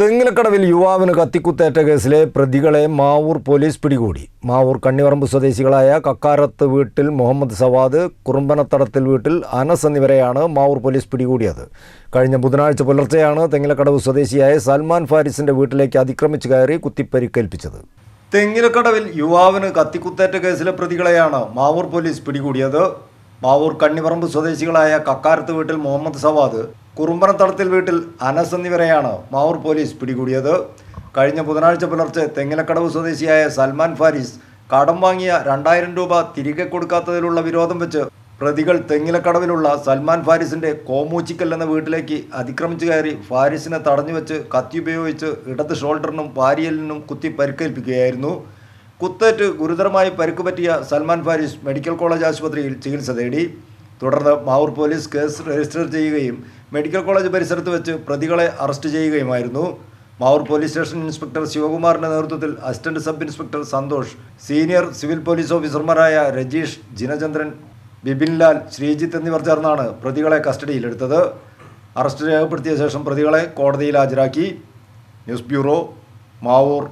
തെങ്ങിലക്കടവിൽ യുവാവിന് കത്തിക്കുത്തേറ്റ കേസിലെ പ്രതികളെ മാവൂർ പോലീസ് പിടികൂടി. മാവൂർ കണ്ണിവറമ്പ് സ്വദേശികളായ കക്കാരത്ത് വീട്ടിൽ മുഹമ്മദ് സവാദ് കുറുമ്പനത്തടത്തിൽ വീട്ടിൽ അനസ് എന്നിവരെയാണ് മാവൂർ പോലീസ് പിടികൂടിയത്. കഴിഞ്ഞ ബുധനാഴ്ച പുലർച്ചെയാണ് തെങ്ങിലക്കടവ് സ്വദേശിയായ സൽമാൻ ഫാരിസിന്റെ വീട്ടിലേക്ക് അതിക്രമിച്ചു കയറി കുത്തിപ്പരിക്കേൽപ്പിച്ചത്. തെങ്ങിലക്കടവിൽ യുവാവിന് കത്തിക്കുത്തേറ്റ കേസിലെ പ്രതികളെയാണ് മാവൂർ പോലീസ് പിടികൂടിയത്. മാവൂർ കണ്ണിപറമ്പ് സ്വദേശികളായ കക്കാരത്ത് വീട്ടിൽ മുഹമ്മദ് സവാദ് കുറുമ്പനത്തടത്തിൽ വീട്ടിൽ അനസ് എന്നിവരെയാണ് മാവൂർ പോലീസ് പിടികൂടിയത്. കഴിഞ്ഞ ബുധനാഴ്ച പുലർച്ചെ തെങ്ങിലക്കടവ് സ്വദേശിയായ സൽമാൻ ഫാരിസ് കടം വാങ്ങിയ രണ്ടായിരം രൂപ തിരികെ കൊടുക്കാത്തതിലുള്ള വിരോധം വെച്ച് പ്രതികൾ തെങ്ങിലക്കടവിലുള്ള സൽമാൻ ഫാരിസിന്റെ കോമൂച്ചിക്കൽ എന്ന വീട്ടിലേക്ക് അതിക്രമിച്ചു കയറി ഫാരിസിനെ തടഞ്ഞു വെച്ച് കത്തി ഉപയോഗിച്ച് ഇടത് ഷോൾഡറിനും പാരിയലിനും കുത്തി പരിക്കേൽപ്പിക്കുകയായിരുന്നു. കുത്തേറ്റ് ഗുരുതരമായി പരിക്ക് പറ്റിയ സൽമാൻ ഫാരിസ് മെഡിക്കൽ കോളേജ് ആശുപത്രിയിൽ ചികിത്സ തേടി. തുടർന്ന് മാവൂർ പോലീസ് കേസ് രജിസ്റ്റർ ചെയ്യുകയും മെഡിക്കൽ കോളേജ് പരിസരത്ത് വെച്ച് പ്രതികളെ അറസ്റ്റ് ചെയ്യുകയുമായിരുന്നു. മാവൂർ പോലീസ് സ്റ്റേഷൻ ഇൻസ്പെക്ടർ ശിവകുമാറിന്റെ നേതൃത്വത്തിൽ assistant sub inspector Santhosh senior civil police ഓഫീസർമാരായ രജീഷ് ജിനചന്ദ്രൻ ബിപിൻലാൽ ശ്രീജിത്ത് എന്നിവർ ചേർന്നാണ് പ്രതികളെ കസ്റ്റഡിയിലെടുത്തത്. അറസ്റ്റ് രേഖപ്പെടുത്തിയ ശേഷം പ്രതികളെ കോടതിയിൽ ഹാജരാക്കി. News bureau Mavoor.